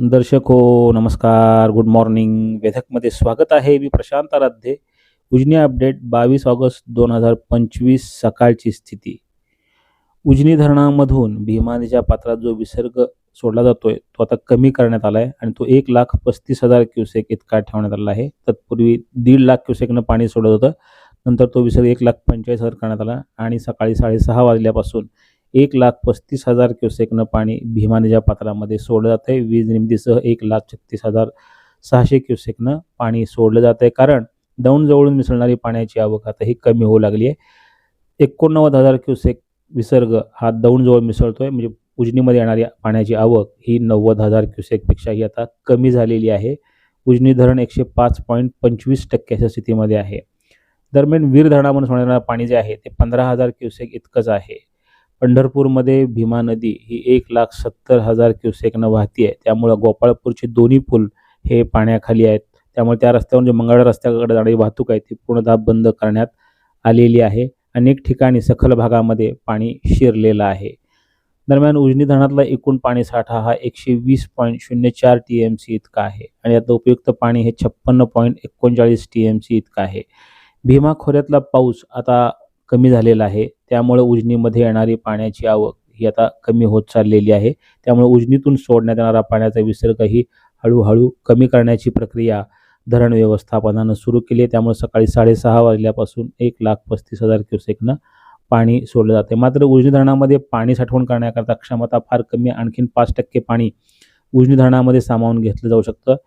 दर्शक हो नमस्कार गुड मॉर्निंग वेधकमध्ये स्वागत आहे. मी प्रशांत आराध्ये. उजनी अपडेट बावीस ऑगस्ट दोन हजार पंचवीस सकाळची स्थिती. उजनी धरणामधून भीमा नदीच्या पात्रात जो विसर्ग सोडला जातोय तो आता कमी करण्यात आला आहे आणि तो एक लाख पस्तीस हजार क्युसेक इतका ठेवण्यात आला आहे. तत्पूर्वी दीड लाख क्युसेकनं पाणी सोडत होतं. नंतर तो विसर्ग एक लाख पंचेचाळीस हजार करण्यात आला आणि सकाळी साडेसहा वाजल्यापासून एक लाख पस्तीस हजार क्युसेकनं पाणी भीमा नदीच्या पात्रामध्ये सोडलं जात आहे वीज निर्मितीसह एक लाख छत्तीस हजार सहाशे क्युसेकनं पाणी सोडलं जात आहे कारण दौंडजवळून मिसळणारी पाण्याची आवक आता ही कमी होऊ लागली आहे. एकोणनव्वद हजार क्युसेक विसर्ग हा दौंडजवळ आहे म्हणजे उजनीमध्ये येणारी पाण्याची आवक ही नव्वद हजार क्युसेकपेक्षाही आता कमी झालेली आहे. उजनी धरण एकशे पाच पॉईंट पंचवीस टक्क्याच्या स्थितीमध्ये आहे. दरम्यान वीर धरणामधून सोडणारं पाणी जे आहे ते पंधरा हजार क्युसेक इतकंच आहे. पंढरपूरमध्ये भीमा नदी ही एक लाख सत्तर हजार क्युसेकनं वाहती आहे. त्यामुळं गोपाळपूरचे दोन्ही पूल हे पाण्याखाली आहेत. त्यामुळे त्या रस्त्यावर जे मंगळ रस्त्याकडे जाणारी वाहतूक आहे ती पूर्णतः बंद करण्यात आलेली आहे. अनेक ठिकाणी सखल भागामध्ये पाणी शिरलेलं आहे. दरम्यान उजनी धरणातला एकूण पाणी साठा हा एकशे वीस पॉईंट शून्य चार टी एम सी इतका आहे आणि आता उपयुक्त पाणी हे छप्पन्न पॉईंट एकोणचाळीस टी एम सी इतकं आहे. भीमा खोऱ्यातला पाऊस आता कमी झालेला आहे. त्यामुळे उजनीमध्ये येणारी पाण्याची आवक ही आता कमी होत चाललेली आहे. त्यामुळे उजनीतून सोडण्यात येणारा पाण्याचा विसर्गही हळूहळू कमी करण्याची प्रक्रिया धरण व्यवस्थापनानं सुरू केली आहे. त्यामुळे सकाळी साडेसहा वाजल्यापासून एक लाख पस्तीस हजार क्युसेकनं पाणी सोडलं जाते. मात्र उजनी धरणामध्ये पाणी साठवण करण्याकरता क्षमता फार कमी आणखीन पाच टक्के पाणी उजनी धरणामध्ये सामावून घेतलं जाऊ शकतं.